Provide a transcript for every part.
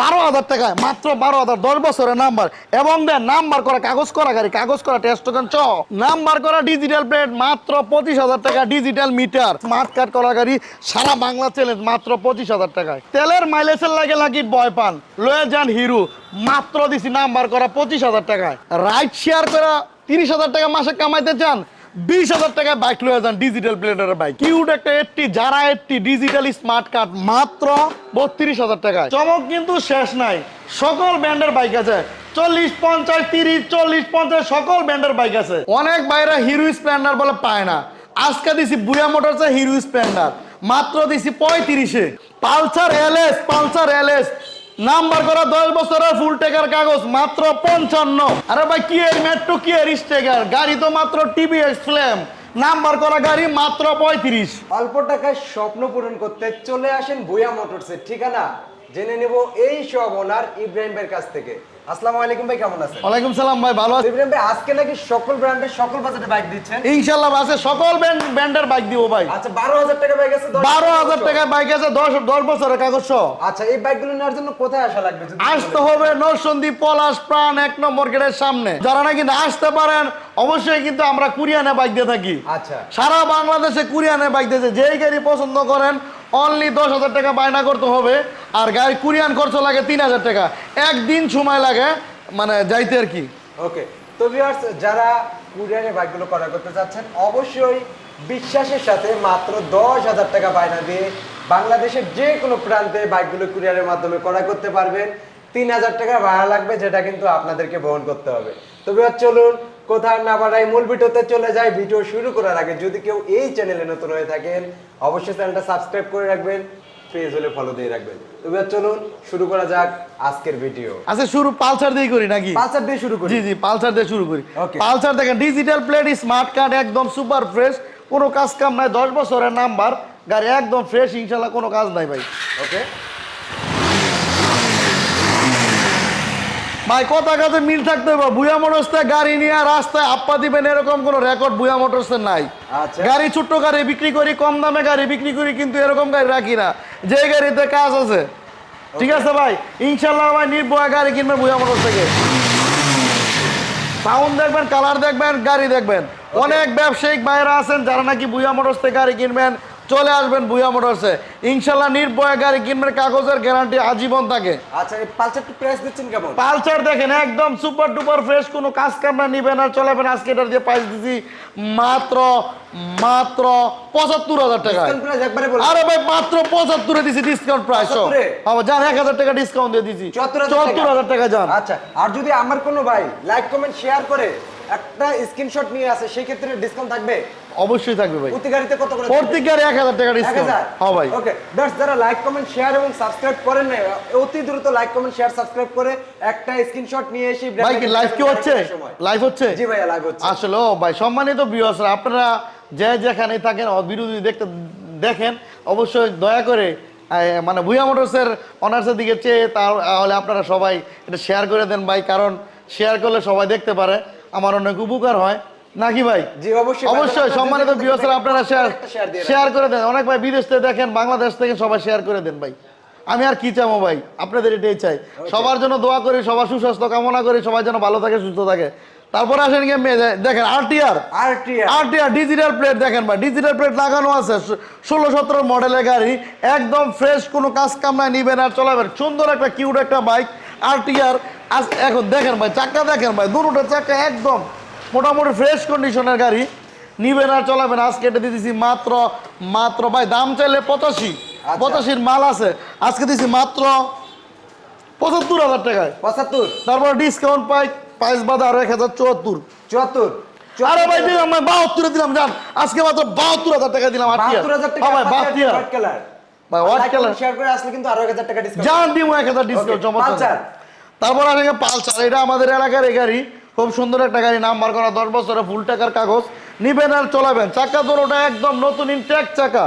বারো হাজার টাকায় মাত্র বারো হাজার, দশ বছরের নাম্বার। এবং দেন নাম্বার করা, কাগজ করা গাড়ি, কাগজ করা টেস্ট চ। নাম্বার করা ডিজিটাল প্লেট মাত্র পঁচিশ হাজার টাকা ডিজিটাল মিটার স্মার্ট কার্ড করা গাড়ি, সারা বাংলা চ্যালেঞ্জ মাত্র পঁচিশ হাজার টাকায়। তেলের মাইলেজের লাগে নাকি বয় পান, লয়ে যান হিরো। মাত্র দিছি নাম্বার করা পঁচিশ হাজার টাকায়। রাইড শেয়ার করা, তিরিশ হাজার টাকা মাসে কামাইতে চান বিশ হাজার টাকায় বাইক লয়ে যান ডিজিটাল প্লেটের বাইক। কিউট একটা এইটটি যারা এইটটি ডিজিটাল স্মার্ট কার্ড মাত্র বত্রিশ হাজার টাকায়। চমক কিন্তু শেষ নাই। সকল ব্র্যান্ডের বাইক আছে। চল্লিশ, পঞ্চাশ, তিরিশ, চল্লিশ, পঞ্চাশ, সকল ব্র্যান্ডের বাইক আছে। অনেক বাইরে হিরো স্প্লেন্ডার বলে পায় না। আজকে দিছি বুয়া মোটরসে হিরো স্প্লেন্ডার। মাত্র দিছি পঁয়ত্রিশে। Pulsar LS Pulsar LS number করা দশ বছরের ফুল টেকার কাগজ, মাত্র পঞ্চান্ন। আরে ভাই, কি এর মেট্রো কি এর স্টেকার গাড়ি তো মাত্র টিভিএস ফ্লেম নাম্বার করা গাড়ি মাত্র পঁয়ত্রিশ। অল্প টাকায় স্বপ্ন পূরণ করতে চলে আসেন বুয়া মোটরসের ঠিকানা। জেনে নেব এই সব ওনার ইব্রাহিমের কাছ থেকে। আসসালামু আলাইকুম ভাই কেমন আছেন? ওয়ালাইকুম সালাম ভাই ভালো আছি। ইব্রাহিম ভাই আজকে নাকি সকল ব্র্যান্ডের সকল বাজেটে বাইক দিচ্ছেন? ইনশাল্লাহ আছে সকল ব্যান্ড বাইক দিব ভাই। আচ্ছা টাকা বাইক আছে বাইক আছে বছরের কাগজ সহ। আচ্ছা এই বাইকগুলো নেওয়ার জন্য কোথায় আসা লাগবে? আসতে হবে নরসন্দী পলাশ প্রাণ এক নম্বর গেটের সামনে। যারা নাকি না আসতে পারেন অবশ্যই কিন্তু আমরা কুরিয়ানে বাইক দিয়ে থাকি। আচ্ছা। সারা বাংলাদেশে কুরিয়ানে বাইক দিয়েছে যেই গাড়ি পছন্দ করেন অনলি দশ হাজার টাকা বায়না করতে হবে, আর গাড়ি কুরিয়ান খরচ লাগে তিন হাজার টাকা। একদিন সময় লাগে মানে যাইতে আর কি। ওকে তো ভিউয়ার্স যারা কুরিয়ারে বাইকগুলো ক্রয় করতে চাচ্ছেন, অবশ্যই বিশ্বাসের সাথে মাত্র দশ হাজার টাকা বায়না দিয়ে বাংলাদেশের যে কোনো প্রান্তে বাইকগুলো কুরিয়ারের মাধ্যমে ক্রয় করতে পারবেন। তিন হাজার টাকা ভাড়া লাগবে, যেটা কিন্তু আপনাদেরকে বহন করতে হবে। তো ভিউয়ার্স চলুন কোথায় না বাড়াই মূল ভিডিওতে চলে যাই ভিডিও শুরু করার আগে যদি কেউ এই চ্যানেলে নতুন হয়ে থাকেন অবশ্যই চ্যানেলটা সাবস্ক্রাইব করে রাখবেন পেজ হলে ফলো দিয়ে রাখবেন। ভিউয়ার্স চলুন শুরু করা যাক আজকের ভিডিও। আচ্ছা শুরু পালসার দিয়ে করি নাকি? পালসার দিয়ে শুরু করি। জি জি পালসার দিয়ে শুরু করি. পালসার দেখেন ডিজিটাল প্লেট স্মার্ট কার্ড একদম সুপার ফ্রেশ কোনো কাজ কাম নাই দশ বছরের নাম্বার গাড়ি একদম ফ্রেশ ইনশাল্লাহ কোনো কাজ নাই ভাই। ওকে ভাই কথা কাছে মিল থাকতে হবে। বুয়া মোটরসে গাড়ি নিয়ে রাস্তায় আপ্পা দিবেন এরকম কোনো রেকর্ড বুয়া মোটরসে নাই। আচ্ছা। গাড়ি ছোট্ট গাড়ি বিক্রি করি কম দামে গাড়ি বিক্রি করি কিন্তু এরকম গাড়ি রাখি না। যে গাড়িতে কাজ আছে। ঠিক আছে ভাই ইনশাল্লাহ ভাই নির্ভয় গাড়ি কিনবেন বুয়া মোটরস থেকে। সাউন্ড দেখবেন কালার দেখবেন গাড়ি দেখবেন। অনেক ব্যবসায়িক বাইরা আছেন যারা নাকি বুয়া মোটরস থেকে গাড়ি কিনবেন। চলে আসবেন বুয়া মোটরসে ইনশাল্লাহ নির্ভয় গাড়ি কিনবেন কাগজের গ্যারান্টি আজীবন থাকে। আচ্ছা এই পালসারটা প্রাইস দিচ্ছেন কেমন? পালসার দেখেন একদম সুপার ডুপার ফ্রেশ কোনো কাজ কামনা নিবেন আর চলাবেন। আজকে এটার দিয়ে প্রাইস দিছি মাত্র মাত্র পঁচাত্তর হাজার টাকা। আরে ভাই মাত্র পঁচাত্তরে দিছি ডিসকাউন্ট প্রাইস 75 যান এক হাজার টাকা ডিসকাউন্ট দিয়ে দিছি। 74,000 চুয়াত্তর হাজার টাকা যান। আচ্ছা আর যদি আমার কোনো ভাই লাইক কমেন্ট শেয়ার করে একটা স্ক্রিনশট নিয়ে আসে সেই ক্ষেত্রে ডিসকাউন্ট থাকবে? অবশ্যই থাকবে ভাই। প্রতি গাড়িতে কত করে প্রত্যেকের এক হাজার টাকা ডিসকাউন্ট হ্যাঁ ভাই। ওকে দ্যাটস যারা লাইক কমেন্ট শেয়ার এবং সাবস্ক্রাইব করেন না অতি দ্রুত লাইক কমেন্ট শেয়ার সাবস্ক্রাইব করে একটা স্ক্রিনশট নিয়ে এসে ভাই কি লাইভ কি হচ্ছে? লাইভ হচ্ছে? জি ভাইয়া লাইভ হচ্ছে। আসলে ভাই সম্মানিত ভিউয়ার্সরা আপনারা যে যেখানে থাকেন বিরোধী দেখতে দেখেন অবশ্যই দয়া করে মানে ভুয়া মোটরসের অনার্সের দিকে চেয়ে তাহলে আপনারা সবাই এটা শেয়ার করে দেন ভাই কারণ শেয়ার করলে সবাই দেখতে পারে। আমার অনেক উপকার হয়। নাকি ভাই? জি, অবশ্যই। অবশ্যই সম্মানিত ভিউয়ার্সরা আপনারা শেয়ার করে দেন। অনেক ভাই বিদেশ থেকে দেখেন বাংলাদেশ থেকে সবাই শেয়ার করে দেন ভাই। আমি আর কি চাবো ভাই? আপনাদের এটাই চাই। সবার জন্য দোয়া করি সবার সুস্বাস্থ্য কামনা করি সবাই যেন ভালো থাকে সুস্থ থাকে। তারপরে আসেন গিয়ে দেখেন আরটিআর আরটিআর ডিজিটাল প্লেট দেখেন ভাই ডিজিটাল প্লেট লাগানো আছে। ষোলো সতেরো মডেলের গাড়ি একদম ফ্রেশ কোনো কাজ কামনায় নিবেন আর চলাবেন। সুন্দর একটা কিউট একটা বাইক আরটিআর আজ এখন দেখেন ভাই চাক্কা দেখেন ভাই দুটোটা চাক্কা একদম মোটামুটি ফ্রেশ কন্ডিশনের গাড়ি। নিবেন আর চলাবেন আজকে এটা দিয়ে দিছি মাত্র মাত্র ভাই দাম চাইলে পঁচাশি আচ্ছা। পঁচাশির মাল আছে। আজকে দিছি মাত্র পঁচাত্তর হাজার টাকায়। পঁচাত্তর। তারপর ডিসকাউন্ট পাই প্রাইস বাদে আরও এক হাজার চুয়াত্তর। চুয়াত্তর। আরে ভাই দিলাম ভাই বাহাত্তরে দিলাম জান আজকে মাত্র বাহাত্তর হাজার টাকা দিলাম আটটি বাহাত্তর হাজার টাকা ভাই বাহাত্তর। ভাই হোয়াইট কালার শেয়ার করে আসলে কিন্তু আরও এক হাজার টাকা ডিসকাউন্ট জান দিব এক হাজার ডিসকাউন্ট Okay, চমৎকার পালসার। তারপর আসে পালসার এটা আমাদের এলাকার এই গাড়ি। খুব সুন্দর একটা গাড়ি নাম্বার করা দশ বছরে ফুল টাকার কাগজ। নিবেন আর চলাবেন। চাকা তোর ওটা একদম নতুন ইনটেক চাকা।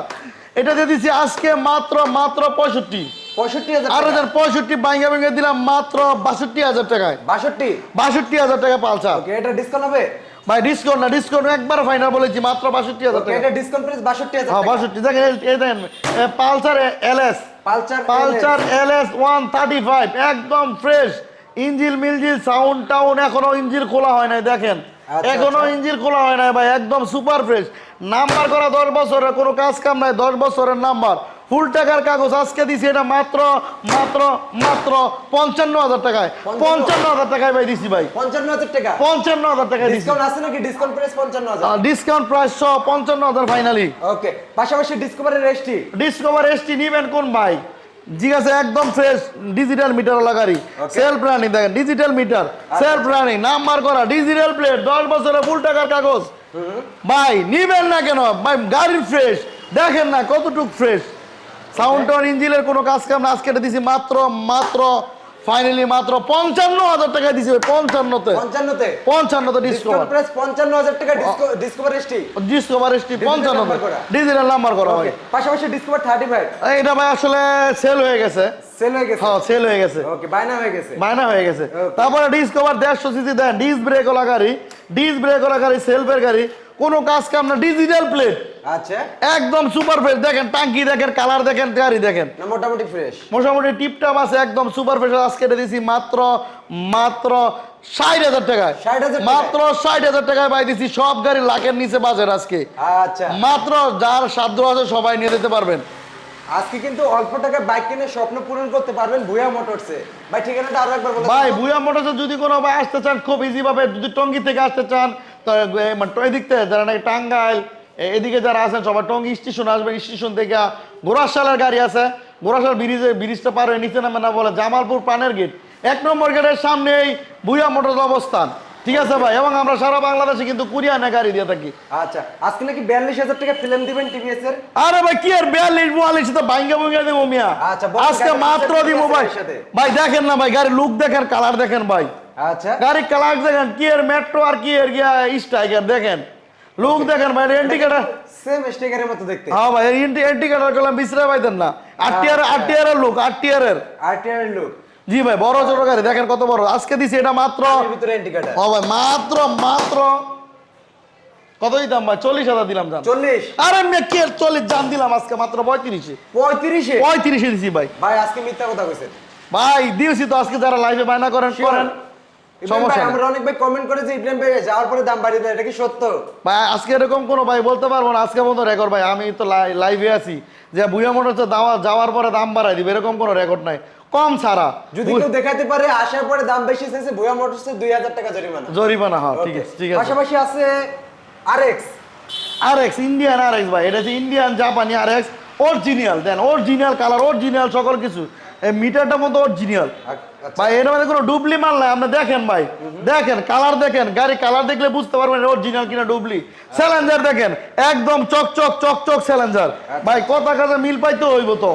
এটা দিয়ে দিচ্ছি আজকে মাত্র মাত্র পঁয়ষট্টি। পঁয়ষট্টি হাজার হাজার পঁয়ষট্টি বাইঙ্গা ভেঙে দিলাম মাত্র বাষট্টি হাজার টাকায়। বাষট্টি? বাষট্টি হাজার টাকা পালসার। এটা ডিসকাউন্ট হবে? ভাই ডিসকাউন্ট না ডিসকাউন্ট একবার ফাইনাল বলেছি মাত্র বাষট্টি হাজার টাকা। এটা ডিসকাউন্ট প্রাইস বাষট্টি হাজার হ্যাঁ বাষট্টি। দেখেন দেখেন Pulsar LS Pulsar Pulsar L S one thirty five একদম ফ্রেশ ইঞ্জিল মিলজিল সাউন্ড টাউন এখনও ইঞ্জিল খোলা হয় নাই দেখেন। আচ্ছা, এখনও আচ্ছা। ইঞ্জিল খোলা হয় নাই ভাই একদম সুপার ফ্রেশ নাম্বার করা দশ বছরের কোনো কাজ কাম নাই দশ বছরের নাম্বার। ফুল টাকার কাগজ আজকে দিছি এটা মাত্র মাত্র মাত্র পঞ্চান্ন হাজার টাকায়। পঞ্চান্ন? হাজার টাকায় ভাই দিছি ভাই। পঞ্চান্ন হাজার টাকা? পঞ্চান্ন হাজার টাকায় ডিসকাউন্ট আছে নাকি? ডিসকাউন্ট প্রাইস পঞ্চান্ন হাজার। ডিসকাউন্ট প্রাইস সহ পঞ্চান্ন হাজার ফাইনালি ওকে পাশাপাশি ডিসকভারের রেস্টি ডিসকভার এসটি নিবেন কোন ভাই? ঠিক আছে একদম ফ্রেশ ডিজিটাল মিটার লাগারি। Okay. সেলফ রানিং দেখেন digital meter self running number করা ডিজিটাল প্লেট দশ বছরের ফুল টাকার কাগজ। ভাই নিবেন না কেন? ভাই গাড়ি ফ্রেশ দেখেন না কতটুক ফ্রেশ সাউন্ড টাউন ইঞ্জিনের কোনো কাজ কাম আজকে এটা দিছি মাত্র মাত্র ফাইনালি মাত্র পঞ্চান্ন হাজার টাকা দিছি পঞ্চান্নতে। পঞ্চান্নতে। পঞ্চান্নতে ডিসকভার প্রাইস পঞ্চান্ন হাজার টাকা ডিসকভার এসটি ডিসকভার এসটি করা। ডিজিটাল নাম্বার করা ওকে পাশাপাশি ডিসকভার থার্টি ফাইভ এটা ভাই আসলে সেল হয়ে গেছে। সেল হয়ে গেছে? হ্যাঁ সেল হয়ে গেছে। ওকে বায়না হয়ে গেছে। মাইনা হয়ে গেছে। তারপরে ডিসকভার দেড়শো সিসি দেন ডিস ব্রেক ওলা গাড়ি। ডিস ব্রেক ওলা গাড়ি সেলফের গাড়ি। কোনো কাজ কাম না ডিজিটাল প্লেট আচ্ছা। একদম সুপার ফ্রেশ দেখেন টাঙ্কি দেখেন কালার দেখেন গাড়ি দেখেন। মোটামুটি ফ্রেশ মোটামুটি টিপটাপ আছে একদম সুপার ফ্রেশ আজকে এটা দিছি মাত্র মাত্র ষাট হাজার টাকায়। 60,000 মাত্র ষাট হাজার টাকায় পাই দিছি সব গাড়ি লাখের নিচে বাজার আজকে। আচ্ছা। মাত্র যার সাধ্য আছে সবাই নিয়ে যেতে পারবেন। আজকে কিন্তু অল্প টাকায় বাইক কিনে স্বপ্ন পূরণ করতে পারবেন ভুয়া মোটরসে ভাই ঠিকানাটা আরও একবার ভাই তো। মোটরসে যদি কোনো ভাই আসতে চান খুব ইজি ভাবে যদি টঙ্গি থেকে আসতে চান তো মানে এদিক থেকে যারা নাকি টাঙ্গাইল এদিকে যারা আছেন সবাই টঙ্গি স্টেশন আসবেন স্টেশন থেকে গোরাশালের গাড়ি আছে। গোরাশাল ব্রিজে ব্রিজটা পার হয়ে নিচে নামে না বলে জামালপুর পানের গেট এক নম্বর গেটের সামনে এই বুয়া মোটরস অবস্থান। ঠিক আছে ভাই? এবং আমরা সারা বাংলাদেশে কিন্তু কুরিয়ানে গাড়ি দিয়ে থাকি। আচ্ছা আজকে নাকি বিয়াল্লিশ হাজার টাকা ফিল্ম দিবেন টিভিএস এর? আরে ভাই কি আর বিয়াল্লিশ বিয়াল্লিশ তো ভাঙ্গা ভুঙ্গা দেবো মিয়া আচ্ছা, আজকে মাত্র দিব ভাই? ভাই দেখেন না ভাই গাড়ির লুক দেখেন কালার দেখেন ভাই। আচ্ছা। গাড়ি কালার দেখেন কি এর মেট্রো আর কি এর গিয়া স্ট্রাইকার দেখেন। লুক দেখেন ভাই ইন্ডিকেটার সেম স্টিকারের মতো দেখতে। হ্যাঁ ভাই ইন্ডিকেটার করলাম বিশ্রে পাইতেন না। আট টিয়ার আট টিয়ারের লুক আরটিআর লুক জি ভাই বড় ছোট গাড়ি দেখেন কত বড়। আজকে দিছি এটা মাত্র ভিতরে ইন্ডিকেটর ও ভাই মাত্র মাত্র কত দিতাম ভাই? চল্লিশ হাজার দিলাম জান চল্লিশ। আরে কে চল্লিশ জান দিলাম আজকে মাত্র পঁয়ত্রিশে। পঁয়ত্রিশে? পঁয়ত্রিশে দিছি ভাই। ভাই আজকে মিথ্যা কথা কইছেন। ভাই দিয়েছি তো আজকে যারা লাইভে বায়না করেন করেন। সমস্যা আমরা অনেক ভাই কমেন্ট করেছি ইব্রাহিম ভাই যাওয়ার পরে দাম বাড়িয়ে দেয় এটা কি সত্য? ভাই আজকে এরকম কোনো ভাই বলতে পারব না আজকে মতো রেকর্ড ভাই আমি তো লাইভে আছি। যে বুয়া মোটর হচ্ছে দাওয়া যাওয়ার পরে দাম বাড়াই দিবে এরকম কোনো রেকর্ড নাই। কম ছাড়া। যদি কেউ দেখাতে পারে আসার পরে দাম বেশি চেয়েছে ভুয়া মোটরসে দুই হাজার টাকা জরিমানা। জরিমানা হ্যাঁ ঠিক আছে ঠিক আছে। পাশাপাশি আছে আরএক্স আর এক্স ইন্ডিয়ান ভাই এটা হচ্ছে ইন্ডিয়ান জাপানি আর X original then original colour original সকল কিছু। এই মিটারটা মতো অরিজিনাল আচ্ছা ভাই এর মধ্যে কোনো ডুবলি মাল নাই। আপনি দেখেন ভাই। দেখেন কালার দেখেন। গাড়ি কালার দেখলে বুঝতে পারবেন অরিজিনাল কিনা ডুবলি। স্যালেঞ্জার দেখেন। একদম চকচক চকচক স্যালেঞ্জার ভাই কত কাজে মিল পাইতে হইব তো।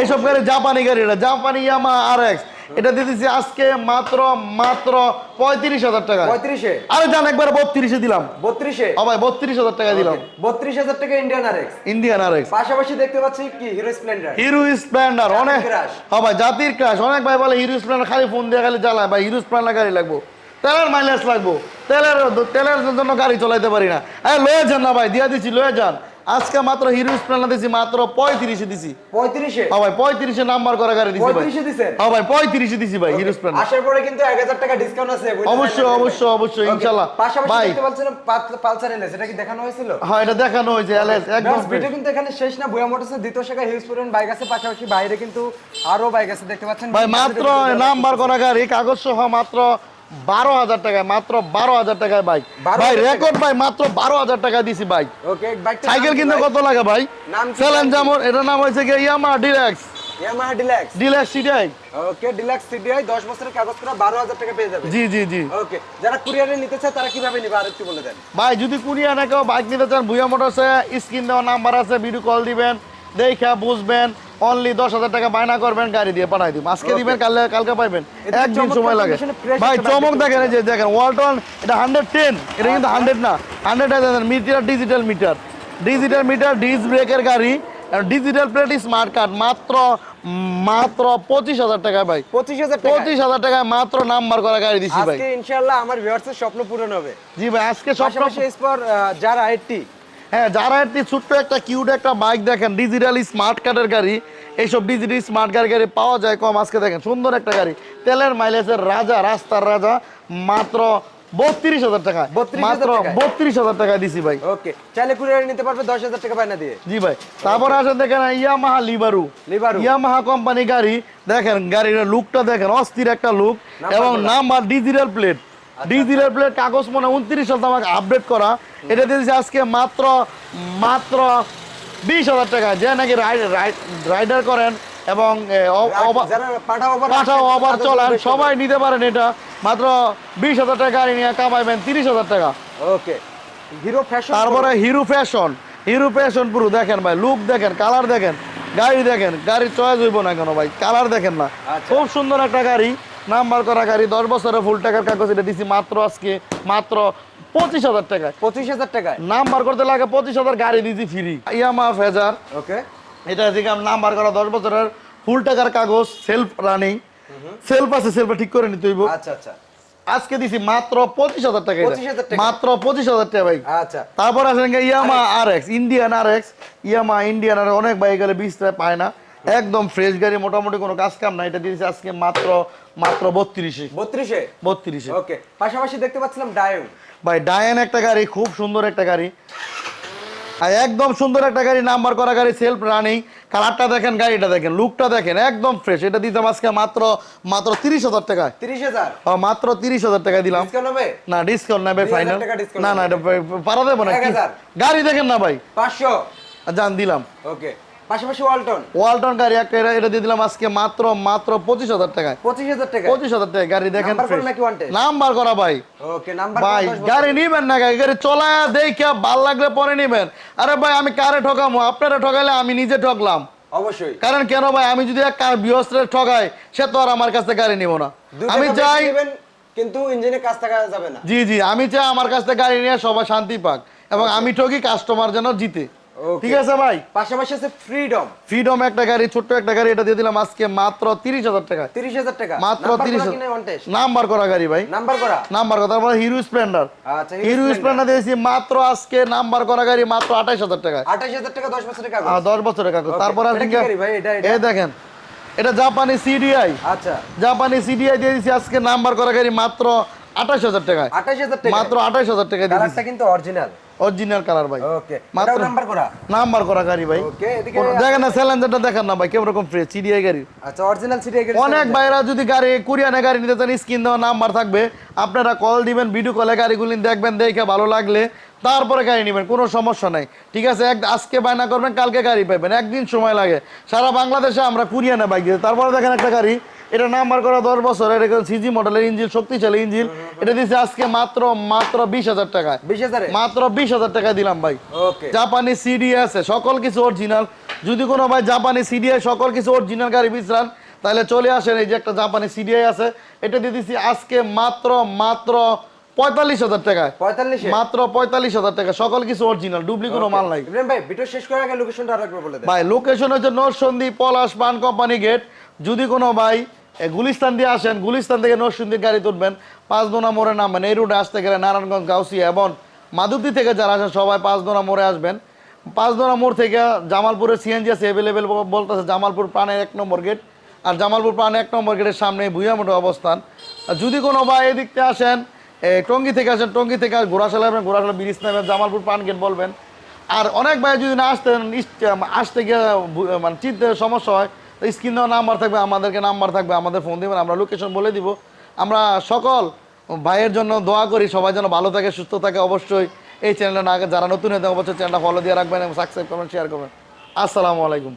এইসব গাড়ি জাপানি গাড়ি এটা জাপানি ইয়ামা আর এক্স এটা দিয়ে দিচ্ছি আজকে মাত্র মাত্র পঁয়ত্রিশ হাজার টাকা। পঁয়ত্রিশে? আরে জান একবার বত্রিশে দিলাম। বত্রিশে? ও ভাই বত্রিশ হাজার টাকা দিলাম। বত্রিশ হাজার টাকা Indian RX Indian R X পাশাপাশি দেখতে পাচ্ছি কি? হিরো স্প্লেন্ডার হিরো স্প্লেন্ডার অনেক। হ্যাঁ ভাই জাতির ক্রাশ অনেক ভাই বলে হিরো স্প্লেন্ডার খালি ফোন দিয়ে খালি চালায় ভাই হিরো স্প্লেন্ডার গাড়ি লাগবো। তেলের মাইলেজ লাগবো। তেলের তেলের জন্য গাড়ি চলাইতে পারি না। এই লয়ে যান না ভাই দিয়া দিছি লয়ে যান। আজকে মাত্র হিরো স্প্লেন্ডার দিছি মাত্র পঁয়ত্রিশে দিছি। পঁয়ত্রিশে? হ্যাঁ ভাই পঁয়ত্রিশে নাম্বার করা গাড়ি দিছি ভাই। পঁয়ত্রিশে দিছেন? হ্যাঁ ভাই পঁয়ত্রিশে দিছি ভাই হিরো স্প্লেন্ডার আসার পরে কিন্তু এক হাজার টাকা ডিসকাউন্ট আছে অবশ্যই, অবশ্যই, অবশ্যই, Okay, ইনশাল্লাহ। পাশাপাশি। দেখতে পাচ্ছেন পালসার এনএস এটা কি দেখানো হয়েছিল? হ্যাঁ এটা দেখানো হয়েছে এলএস একদম ভিডিও কিন্তু এখানে শেষ না বুয়া মোটরসের দ্বিতীয় হিউজ পরিমাণ বাইক আছে পাশাপাশি বাইরে কিন্তু আরও বাইক আছে দেখতে পাচ্ছেন। ভাই মাত্র নাম্বার করা গাড়ি কাগজ সহ মাত্র বারো হাজার টাকায় মাত্র বারো হাজার টাকায় বাইক ভাই রেকর্ড ভাই মাত্র বারো হাজার টাকা দিছি বাইক সাইকেল কিনতে কত লাগে ভাই? চ্যালেঞ্জ নাম এটার নাম হয়েছে কি Yamaha deluxe Yamaha deluxe deluxe okay deluxe CDI 10 বছরের কাগজ করা 12000 টাকা পেয়ে যাবে। জি জি জি। ওকে যারা কুরিয়ারে নিতে চায় তারা কীভাবে নিবে? আরেকটু বলে দেন। ভাই যদি কেউ বাইক নিতে চান ভুয়া মোটরসে স্ক্রিন দেওয়া নাম্বার আছে ভিডিও কল দিবেন দেখা বুঝবেন। অনলি দশ হাজার টাকা বায়না করবেন গাড়ি দিয়ে পাঠাই দিব। আজকে দিবেন কালকে কালকে পাইবেন। একদিন সময় লাগে। ভাই চমক দেখেন যে দেখেন ওয়ালটন এটা হান্ড্রেড টেন এটা কিন্তু হান্ড্রেড না। Hundred meter digital meter digital meter disc ব্রেকের গাড়ি। ডিজিটাল প্লেট স্মার্ট কার্ড মাত্র মাত্র পঁচিশ হাজার টাকা ভাই। 25000 টাকা পঁচিশ হাজার টাকায় মাত্র নাম্বার করা গাড়ি দিছি ভাই। আজকে ইনশাআল্লাহ আমার ভিউয়ার্সের স্বপ্ন পূরণ হবে। জি ভাই আজকে সব পাশাপাশি এসপর যারা 80 হ্যাঁ যারা একটি ছোট্ট একটা কিউট একটা বাইক দেখেন ডিজিটাল স্মার্ট কার্ডের গাড়ি এইসব ডিজিটাল স্মার্ট কার্ড গাড়ি পাওয়া যায় কম। আজকে দেখেন সুন্দর একটা গাড়ি। তেলের মাইলেজের রাজা রাস্তার রাজা মাত্র বত্রিশ হাজার টাকা। মাত্র বত্রিশ হাজার টাকা দিছি ভাই। ওকে চাইলে কুরিয়ারে নিতে পারবে দশ হাজার টাকা দিয়ে। জি ভাই। তারপরে আসেন দেখেন Yamaha Libero Libero. Yamaha company গাড়ি দেখেন গাড়ির লুকটা দেখেন অস্থির একটা লুক এবং number digital plate digital plate কাগজ মনে উনত্রিশ হাজার আমাকে আপডেট করা। এটা দিয়েছে আজকে মাত্র মাত্র বিশ হাজার টাকা। যে নাকি রাইডার করেন এবং পাঠাও চলান সবাই নিতে পারেন এটা। মাত্র বিশ হাজার টাকা নিয়ে কামাইবেন তিরিশ হাজার টাকা। ওকে। হিরো ফ্যাশন তারপরে হিরো ফ্যাশন হিরো ফ্যাশন পুরো দেখেন ভাই লুক দেখেন কালার দেখেন গাড়ি দেখেন গাড়ি চয়েস হইব না কেন ভাই কালার দেখেন না। আচ্ছা। খুব সুন্দর একটা গাড়ি। নাম্বার করা গাড়ি দশ বছরের ফুল টাকার কাগজ এটা দিছি মাত্র আজকে মাত্র পঁচিশ হাজার টাকায়। পঁচিশ হাজার টাকায়? নাম্বার করতে লাগে পঁচিশ হাজার গাড়ি দিছি ফ্রি ইয়ামা ফেজার। ওকে। এটা থেকে নাম্বার করা দশ বছরের ফুল টাকার কাগজ সেলফ রানিং সেলফ আছে সেলফ ঠিক করে নিতে হইব। আচ্ছা আচ্ছা। আজকে দিছি মাত্র পঁচিশ হাজার টাকা এটা। 25,000 টাকা। মাত্র পঁচিশ হাজার টাকা ভাই। আচ্ছা। তারপর আসেন Yamaha R. X Indian R X Yamaha Indian R অনেক বাইক গেলে বিশ টাকা পায় না। একদম ফ্রেশ গাড়ি মোটামুটি কোনো কাজ কাম না এটা দিয়েছে আজকে মাত্র মাত্র বত্রিশে। বত্রিশে? বত্রিশে। ওকে পাশাপাশি দেখতে পাচ্ছিলাম ডায়ন ভাই ডায়ান একটা গাড়ি খুব সুন্দর একটা গাড়ি। আর একদম সুন্দর একটা গাড়ি নাম্বার করা গাড়ি সেলফ রানিং কালারটা দেখেন গাড়িটা দেখেন লুকটা দেখেন একদম ফ্রেশ এটা দিতাম আজকে মাত্র মাত্র তিরিশ হাজার টাকায়। তিরিশ হাজার? মাত্র তিরিশ হাজার টাকা দিলাম। না ডিসকাউন্ট নেবে 2,000 ফাইনাল না না এটা পারা দেবো না গাড়ি দেখেন না ভাই। পাঁচশো। জান দিলাম। ওকে। পাশাপাশি ওয়ালটন ওয়ালটন গাড়ি একটা এটা এটা দিয়ে দিলাম আজকে মাত্র মাত্র পঁচিশ হাজার টাকায়। পঁচিশ হাজার টাকা পঁচিশ হাজার টাকা গাড়ি দেখেন নাম্বার করা fresh। নাকি one test? নাম্বার করা ভাই। ওকে নাম্বার ভাই গাড়ি নিবেন না গাড়ি গাড়ি চলায় দেখে ভালো লাগলে পরে নিবেন। আরে ভাই আমি কারে ঠকামো? আপনারা ঠকাইলে আমি নিজে ঠকলাম। অবশ্যই। কারণ কেন ভাই আমি যদি এক বিহস্ত্রে ঠকাই সে তো আর আমার কাছে গাড়ি নিব না। আমি চাই কিন্তু ইঞ্জিনে কাজ থাকা যাবে না। জি জি আমি চাই আমার কাছ থেকে গাড়ি নিয়ে সবাই শান্তি পাক এবং আমি ঠকি কাস্টমার যেন জিতে. ঠিক আছে ভাই? পাশাপাশি আছে ফ্রিডম ফ্রিডম একটা গাড়ি ছোট্ট একটা গাড়ি এটা দিয়ে দিলাম আজকে মাত্র তিরিশ হাজার টাকা। তিরিশ হাজার টাকা। মাত্র তিরিশ? নাম্বার করা গাড়ি ভাই। নাম্বার করা? নাম্বার করা তারপরে হিরো স্প্লেন্ডার হিরো স্প্লেন্ডার দিয়েছি মাত্র আজকে নাম্বার করা গাড়ি মাত্র আঠাইশ হাজার টাকা। আঠাশ হাজার টাকা দশ বছরের কাগজ। দশ বছরের কাগজ. তারপর এটা? এই দেখেন এটা জাপানি সিডিআই আচ্ছা। জাপানি সিডিআই দিয়ে দিয়েছি আজকে নাম্বার করা গাড়ি মাত্র আঠাশ হাজার টাকায়। আঠাশ হাজার টাকা মাত্র আঠাশ হাজার টাকা দিয়ে কিন্তু অরিজিনাল অরিজিনাল কালার ভাই। ওকে মাত্র- নাম্বার করা? নাম্বার করা গাড়ি ভাই। ওকে এদিকে দেখেন না দেখেন না ভাই কেমন রকম ফ্রেশ সিডিআই গাড়ি। আচ্ছা অরিজিনাল সিটি অনেক ভাইরা যদি গাড়ি কুরিয়ানে গাড়ি নিতে চান স্ক্রিন দেওয়া নাম্বার থাকবে। আপনারা কল দিবেন ভিডিও কলে গাড়িগুলি দেখবেন দেখে ভালো লাগলে তারপরে গাড়ি নেবেন কোনো সমস্যা নাই। ঠিক আছে এক আজকে বায়না করবেন কালকে গাড়ি পাবেন একদিন সময় লাগে। সারা বাংলাদেশে আমরা কুরিয়ানে বাইক তারপরে দেখেন একটা গাড়ি এটা নাম্বার করা দশ বছর এটা সিজি মডেলের ইঞ্জিন শক্তিশালী ইঞ্জিন। এটা দিচ্ছে আজকে মাত্র মাত্র বিশ হাজার টাকায়। বিশ হাজার? মাত্র বিশ হাজার টাকায় দিলাম ভাই। জাপানি সিডি আছে সকল কিছু অরিজিনাল যদি কোনো ভাই জাপানি সিডিআই সকল কিছু অরিজিনাল গাড়ি বিচরান তাহলে চলে আসেন এই যে একটা জাপানি সিডিআই আছে। এটা দিয়ে দিচ্ছি আজকে মাত্র মাত্র পঁয়তাল্লিশ হাজার টাকায় পঁয়তাল্লিশ? মাত্র পঁয়তাল্লিশ হাজার টাকা। সকল কিছু অরিজিনাল ডুপ্লি কোনো মাল নাই। ভাই ভিডিও শেষ করার আগে লোকেশনটা আরেকবার বলে দেন। ভাই লোকেশন হচ্ছে নরসন্দী পলাশ পান কোম্পানি গেট যদি কোনো ভাই গুলিস্তান দিয়ে আসেন গুলিস্তান থেকে নরসন্দীর গাড়ি তুলবেন। পাঁচ দোনা মোড়ে নামবেন এই রুটে আসতে গেলে নারায়ণগঞ্জ গাউসিয়া এবং মাধুরদি থেকে যারা আসেন সবাই পাঁচ দোনা মোড়ে আসবেন। পাঁচ দোনা মোড় থেকে জামালপুরের সিএনজি আছে অ্যাভেলেবেল বলতেছে জামালপুর প্রাণের এক নম্বর গেট আর জামালপুর প্রাণের এক নম্বর গেটের সামনে ভুইয়ামোটো অবস্থান। আর যদি কোনো ভাই এদিক থেকে আসেন টঙ্গী থেকে আসেন, টঙ্গি থেকে ঘোড়াশালা আসবেন ঘোড়াশালা ব্রিজ নামবেন জামালপুর প্রাণ গেট বলবেন। আর অনেক ভাই যদি না আসতেন আসতে গিয়ে মানে চিনতে সমস্যা হয়, তো স্ক্রিন দেওয়া নাম্বার থাকবে, আমাদেরকে নাম্বার থাকবে, আমাদের ফোন দেবেন, আমরা লোকেশন বলে দিব। আমরা সকল ভাইয়ের জন্য দোয়া করি, সবাই যেন ভালো থাকে, সুস্থ থাকে, অবশ্যই এই চ্যানেলটা না, যারা নতুন হয়ে অবশ্যই চ্যানেলটা ফলো দিয়ে রাখবেন এবং সাবস্ক্রাইব করবেন শেয়ার করবেন। আসসালামু আলাইকুম।